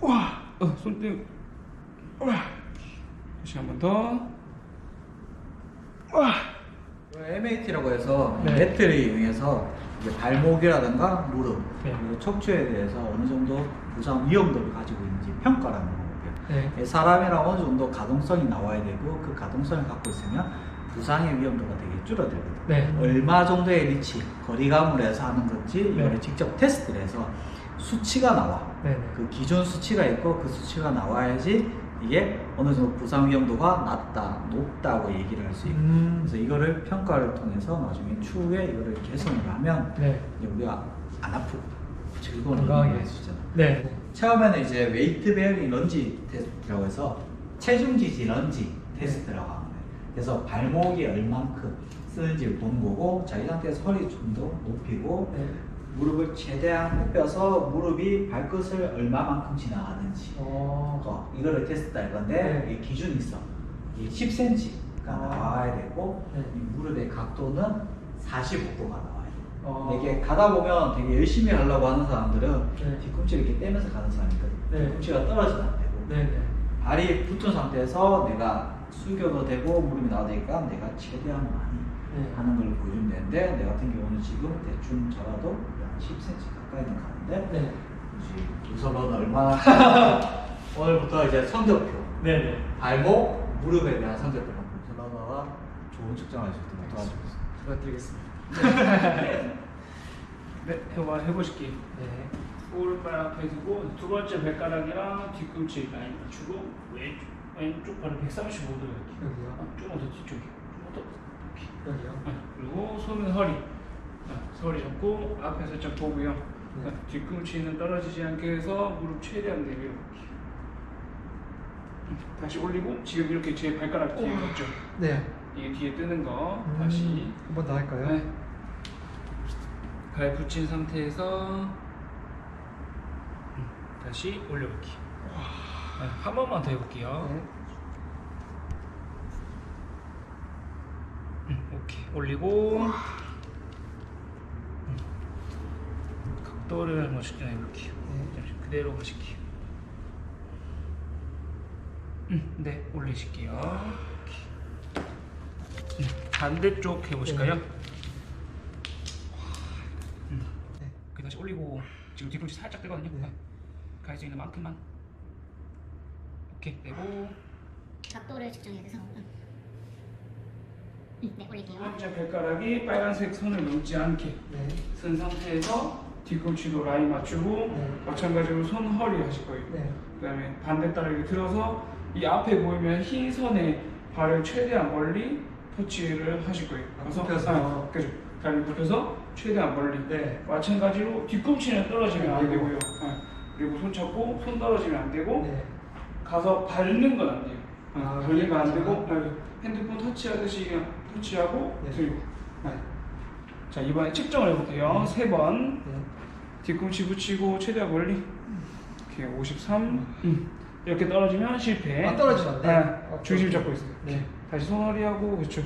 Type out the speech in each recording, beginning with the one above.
와, 어, 손등. 와. 다시 한 번 더. 와. MAT라고 해서 네. 매트를 이용해서 이제 발목이라든가 무릎 네. 그리고 척추에 대해서 어느 정도 부상 위험도를 가지고 있는지 평가라는 거고요. 네. 사람이랑 어느 정도 가동성이 나와야 되고 그 가동성을 갖고 있으면 부상의 위험도가 되게 줄어들거든요. 네. 얼마 정도의 리치, 거리감을 해서 하는 건지 이거를 네. 직접 테스트를 해서 수치가 나와. 네. 그 기존 수치가 있고 그 수치가 나와야지 이게 어느 정도 부상 위험도가 낮다, 높다고 얘기를 할 수 있고 음. 그래서 이거를 평가를 통해서 나중에 추후에 이거를 개선을 하면 네. 이제 우리가 안 아프고 즐거운 건강하게. 할수 있잖아. 네. 처음에는 이제 웨이트 베어링 런지 테스트라고 해서 체중 지지 런지 테스트라고 하는 거예요. 그래서 발목이 얼만큼 쓰는지를 보는 거고 자기 상태에서 허리 좀 더 높이고 네. 무릎을 최대한 굽혀서 무릎이 발끝을 얼마만큼 지나가는지 어. 어, 이거를 테스트 할 건데 네. 이 기준이 있어. 이 10cm가 아. 나와야 되고 네. 이 무릎의 각도는 45도가 나와야 돼. 어. 이게 가다 보면 되게 열심히 하려고 하는 사람들은 네. 뒤꿈치를 이렇게 떼면서 가는 사람이 있거든. 네. 뒤꿈치가 떨어지면 안 되고 네. 네. 발이 붙은 상태에서 내가 숙여도 되고 무릎이 나와도 되니까 내가 최대한 많이 네. 하는 걸 보여주면 되는데 내 같은 경우는 지금 대충 잡아도 한 10cm 가까이는 가는데 네. 이제 우선은 얼마나 오늘부터 이제 성적표 네. 네. 발목 무릎에 대한 성적표 우선하다가 좋은 측정할 수 있도록 도와주겠습니다. 부탁드리겠습니다. 네, 해봐 해보실게요. 네. 오른발 앞에 두고 두 번째 발가락이랑 뒤꿈치 라인 맞추고 왼쪽 왼쪽 발을 135도 이렇게. 여기요? 아, 조금 더 뒤쪽에. 조금 더 이렇게. 여기요? 네, 그리고 손은 허리. 네, 허리 잡고 앞에 살짝 보고요. 네. 네, 뒤꿈치는 떨어지지 않게 해서 무릎 최대한 내밀어. 음, 다시 올리고 지금 이렇게 제 발가락 뒤에. 있죠. 네. 이게 뒤에 뜨는 거 음, 다시 한번 더 할까요? 네. 발 붙인 상태에서 음, 다시 올려볼게요. 네, 한 번만 더 해볼게요. 네. 음, 오케이 올리고 각도를 한번 측정해볼게요. 네. 잠시 그대로 가실게요. 음, 네 올리실게요. 오케이. 음, 반대쪽 해보실까요? 네. 음, 네. 그 다시 올리고 지금 뒤꿈치 살짝 뜨거든요. 네. 갈 수 있는 만큼만. 오케이 내고 각도를 측정해야 돼서 응. 응, 네두 올릴게요 번째 발가락이 빨간색 선을 넘지 않게 네. 쓴 상태에서 뒤꿈치도 라인 맞추고 네. 마찬가지로 손 허리 하실 거예요. 네. 그다음에 반대따라 이렇게 들어서 이 앞에 보이면 흰 선에 발을 최대한 멀리 터치를 하실 거예요. 아, 그래서 굽혀서. 아, 그죠. 다리 굽혀서 최대한 멀리. 네. 마찬가지로 뒤꿈치는 떨어지면 안 네. 되고요. 네. 그리고 손 잡고 손 떨어지면 안 되고 네. 가서 밟는 건 안 돼요. 네, 아, 밟는 건 안. 되고 네, 핸드폰 터치하듯이 그냥 터치하고 네. 들고. 네. 자 이번에 측정을 해볼게요. 네. 세 번. 네. 뒤꿈치 붙이고 최대한 멀리 이렇게 53 음. 이렇게 떨어지면 실패 아, 떨어지면 안 돼? 네. 아, 중심. 잡고 있어요 네. 다시 손허리 하고 그렇죠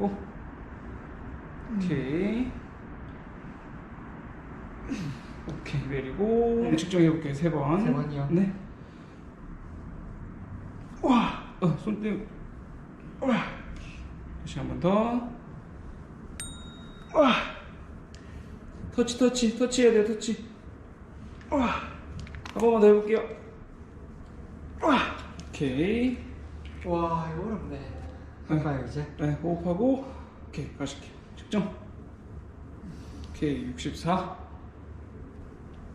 오. 오케이 오케이 내리고 측정해 볼게요 세 번 세 번이요? 네 와, 어, 손등 와 다시 한 번 더 와 터치 터치 터치 해야 돼요 터치. 와. 한 번만 더 해볼게요. 와. 오케이. 와, 이거 어렵네. 할까요, 이제? 네 호흡하고. 오케이 가실게요. 측정. 오케이 64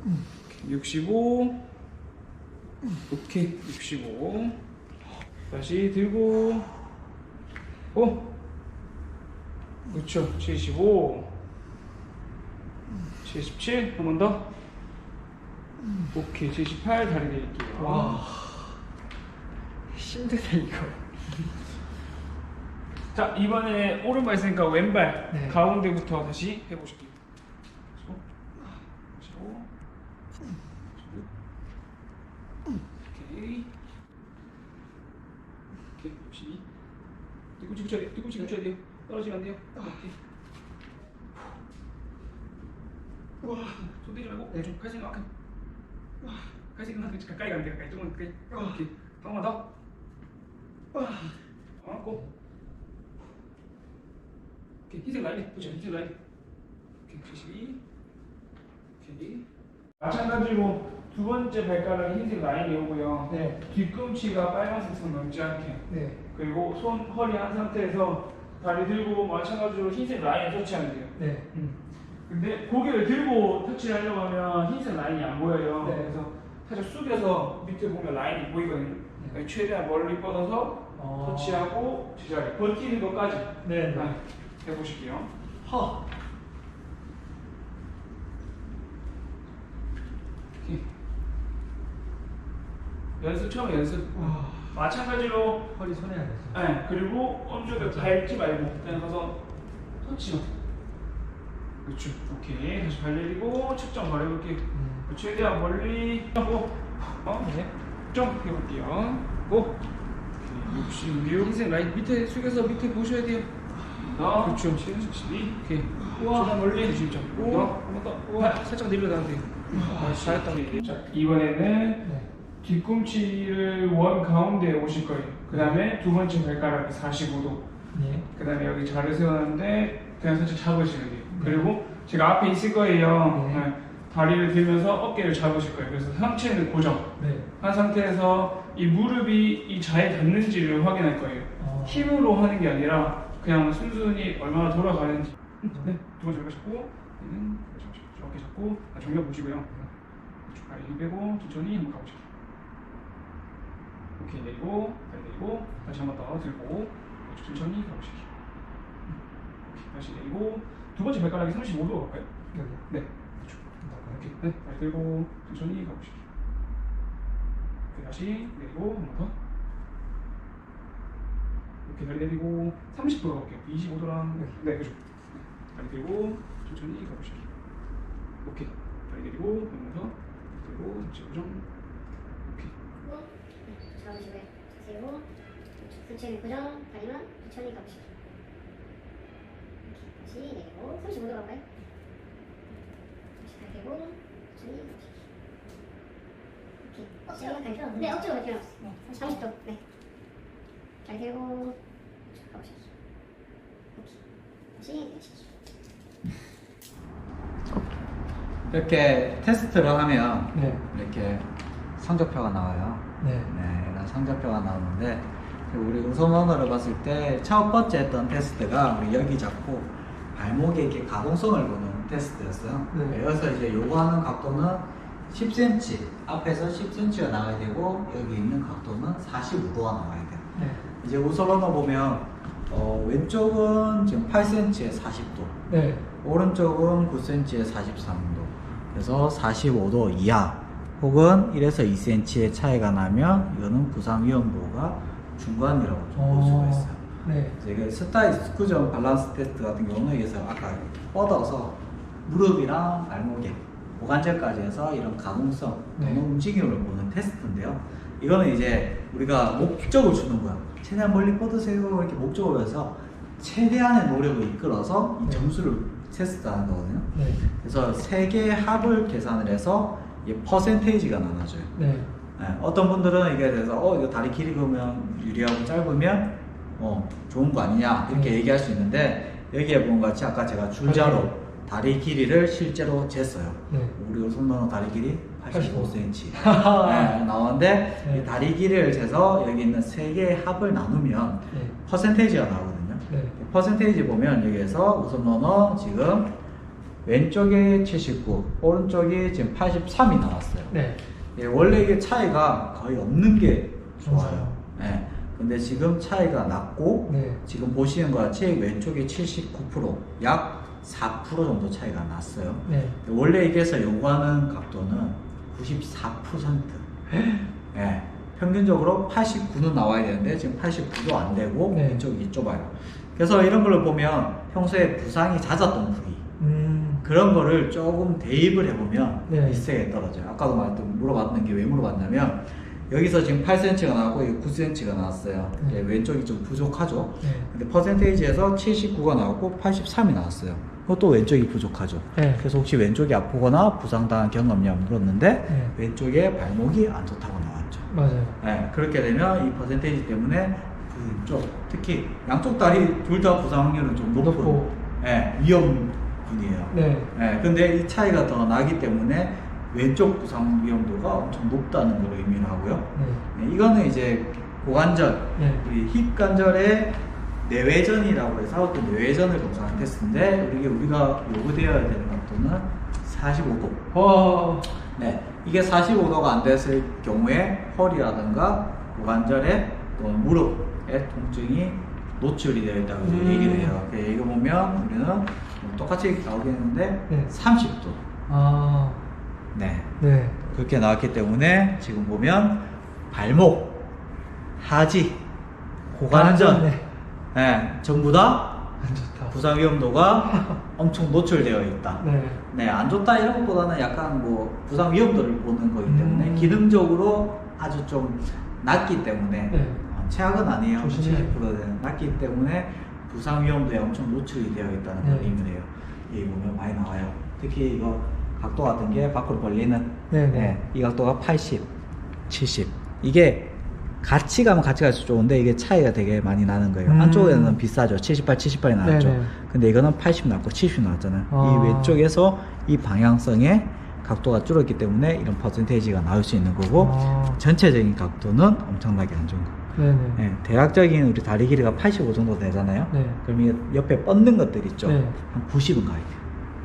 오케이, 65 오케이 65 다시 들고. 오 그렇죠 75 77 한 번 더? 오케이. 78 다리 내릴게요. 와. 힘드네, 이거. 자 이번에 오른발 있으니까 왼발 네. 가운데부터 다시 해보실게요. 손. 하시고. 오케이. 오케이. 62 뒤꿈치 붙여야 돼요 뒤꿈치 붙여야 돼요 떨어지면 안 돼요. 오케이 와손 대지 말고 네. 좀갈 생각만큼. 가까이 가 가까이 가면 돼 가까이. 조금 가까이. 이렇게 한번 더. 안고 오케이 흰색 라인 보자 흰색 라인 오케이 72 오케이. 마찬가지로 두 번째 발가락이 흰색 라인이 오고요. 네. 뒤꿈치가 빨간색 선 넘지 않게. 네. 그리고 손 허리 한 상태에서 다리 들고 마찬가지로 흰색 라인을 터치하면 돼요 네. 음. 근데 고개를 들고 터치를 하려고 하면 흰색 라인이 안 보여요. 네. 그래서 살짝 숙여서 밑에 보면 라인이 보이거든요. 그러니까 최대한 멀리 뻗어서 어. 터치하고 제자리 버티는 것까지 네. 네. 네, 해보실게요. 허. 오케이. 연습 처음 연습. 와. 마찬가지로 허리 손해야 되죠. 네, 그리고 오른쪽에 밟지 말고 그냥 가서 터치만. 그렇죠. 오케이. 다시 발 내리고 측정 말해볼게요. 음. 최대한 멀리 하고 어? 네. 좀 해볼게요. 고. 66 흰색 라인 밑에 숙여서 밑에 보셔야 돼요. 아, 그렇죠. 72. 오케이. 우와. 최대한 멀리 진짜. 우와. 한번 더. 우와. 살짝 내려놔도 돼요. 아, 잘했다. 자, 이번에는 네. 뒤꿈치를 원 가운데에 오실 거예요. 그 다음에 두 번째 발가락이 45도. 네. 그 다음에 여기 자를 세웠는데 그냥 살짝 잡으시면 돼요. 그리고 제가 앞에 있을 거예요. 네. 네. 다리를 들면서 어깨를 잡으실 거예요. 그래서 상체는 고정. 네. 한 상태에서 이 무릎이 이 자에 닿는지를 확인할 거예요. 어. 힘으로 하는 게 아니라 그냥 순순히 얼마나 돌아가는지. 네, 두 번째 어깨 잡고, 어깨 잡고, 아, 정면 보시고요. 쭉 다리 힘 빼고 천천히 한번 가보시죠. 오케이 내리고, 다리 내리고, 다시 한 번 더 들고, 천천히 가보시죠. 오케이 다시 내리고, 두 번째 발가락이 35도 갈까요? 여기. 네. 이렇게 네, 다리 들고 천천히 가보시죠. 이렇게 다시 내리고 한 번 더. 이렇게 다리 내리고 30도 가볼게요. 25도랑 네, 그죠. 다리 들고 천천히 가보시죠. 오케이. 다리 내리고 한번 더. 들고 다시 고정. 오케이. 잡으시고요. 자세로 상체는 고정, 다리만 천천히 가보시죠. 다시 내리고 35도 갈까요? 다시 발 대고 천천히 가보시죠. 억지로 갈 없네. 네, 억지로 갈. 네, 30도. 네. 발 대고 쭉 가보시죠. 오케이. 다시 내리시죠. 이렇게 테스트를 하면 네. 이렇게 성적표가 나와요. 네. 네, 성적표가 나오는데 우리 우선 언어를 봤을 때 첫 번째 했던 테스트가 우리 여기 잡고 발목에 이렇게 가동성을 보는 테스트였어요. 네. 여기서 이제 요구하는 각도는 10cm, 앞에서 10cm가 나와야 되고 여기 있는 각도는 45도가 나와야 돼요. 네. 이제 우선 언어 보면 어, 왼쪽은 지금 8cm에 40도, 네. 오른쪽은 9cm에 43도. 그래서 45도 이하 혹은 1에서 2cm의 차이가 나면 이거는 부상 위험도가 중간이라고 좀볼 수가 어. 있어요. 네. 그 스타일 스쿠전 밸런스 테스트 같은 경우는 여기서 아까 뻗어서 무릎이랑 발목에 고관절까지 해서 이런 가동성 네. 움직임을 보는 테스트인데요. 이거는 이제 우리가 목적을 주는 거야. 최대한 멀리 뻗으세요 이렇게 목적을 해서 최대한의 노력을 이끌어서 이 네. 점수를 테스트하는 거거든요. 네. 그래서 세 개의 합을 계산을 해서 이 퍼센테이지가 나눠져요. 네. 네, 어떤 분들은 이게 돼서 어 이거 다리 길이 그러면 유리하고 짧으면 어 좋은 거 아니냐 이렇게 네. 얘기할 수 있는데 여기에 본 같이 아까 제가 줄자로 다리 길이를 실제로 쟀어요. 네. 우리 손만은 다리 길이 85cm 하하. 네, 나오는데 네. 이 다리 길이를 재서 여기 있는 세 개의 합을 나누면 네. 퍼센테이지가 나오거든요. 네. 퍼센테이지 보면 여기에서 우선 너너 지금 왼쪽에 79, 오른쪽이 지금 83이 나왔어요. 네. 예, 원래 이게 차이가 거의 없는 게 좋아요. 예. 근데 지금 차이가 낮고 네. 지금 보시는 것 같이 왼쪽이 79%, 약 4% 정도 차이가 났어요. 네. 원래 이게서 요구하는 각도는 94%. 예. 평균적으로 89는 나와야 되는데 지금 89도 안 되고 네. 왼쪽이 좁아요. 그래서 이런 걸 보면 평소에 부상이 잦았던 부위 음. 그런 거를 조금 대입을 해보면 네. 비슷하게 떨어져요. 아까도 말했던 물어봤던 게왜 물어봤냐면 여기서 지금 8cm가 나왔고 여기 9cm가 나왔어요. 네. 예, 왼쪽이 좀 부족하죠. 네. 근데 퍼센테이지에서 79가 나왔고 83이 나왔어요. 그것도 왼쪽이 부족하죠. 네. 그래서 혹시 왼쪽이 아프거나 부상당한 경험 없냐 물었는데 네. 왼쪽에 발목이 안 좋다고 나왔죠. 맞아요. 네, 그렇게 되면 이 퍼센테이지 때문에 그쪽 특히 양쪽 다리 둘 다 부상 확률은 좀 높은 높고. 네, 위험 군이에요. 네. 네, 근데 이 차이가 더 나기 때문에 왼쪽 부상 위험도가 엄청 높다는 걸 의미를 하고요. 네. 네, 이거는 이제 고관절, 네. 우리 힙 관절의 내외전이라고 해서 그 내외전을 검사하는 테스트인데 이게 우리가 요구되어야 되는 각도는 45도. 와. 네, 이게 45도가 안 됐을 경우에 허리라든가 고관절에 또 무릎의 통증이 노출이 되어 있다고 음. 얘기를 해요. 그 이거 보면 우리는 뭐 똑같이 나오겠는데 네. 30도. 아. 네, 네. 그렇게 나왔기 때문에 지금 보면 발목, 하지, 고관절, 네. 네, 전부 다. 부상 위험도가 엄청 노출되어 있다. 네. 네, 안 좋다 이런 것보다는 약간 뭐 부상 위험도를 보는 거기 때문에 음. 기능적으로 아주 좀 낮기 때문에 네. 어, 최악은 아니에요. 조심해. 70%는 낮기 때문에 부상 위험도에 엄청 노출이 되어 있다는 걸 네. 의미를 해요. 이 보면 많이 나와요. 특히 이거 각도 같은 게 밖으로 벌리는 네, 네. 네, 이 각도가 80, 70. 이게 같이 가면 같이 갈수 좋은데 이게 차이가 되게 많이 나는 거예요. 음. 한쪽에는 비싸죠. 78, 78이 나왔죠. 네네. 근데 이거는 80 나왔고 70 나왔잖아요. 아. 이 왼쪽에서 이 방향성의 각도가 줄었기 때문에 이런 퍼센테이지가 나올 수 있는 거고 아. 전체적인 각도는 엄청나게 안 좋은 거. 네네. 네, 대략적인 우리 다리 길이가 85 정도 되잖아요. 네. 그럼 이 옆에 뻗는 것들 있죠. 네. 한 90은 가야 돼요.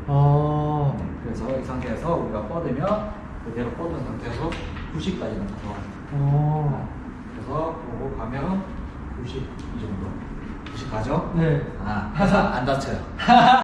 아. 네, 그래서 이 상태에서 우리가 뻗으면 그대로 뻗은 상태에서 90까지는 가져가요. 어. 그래서 보고 가면 90 이 정도. 90 가죠? 네. 아, 안 다쳐요.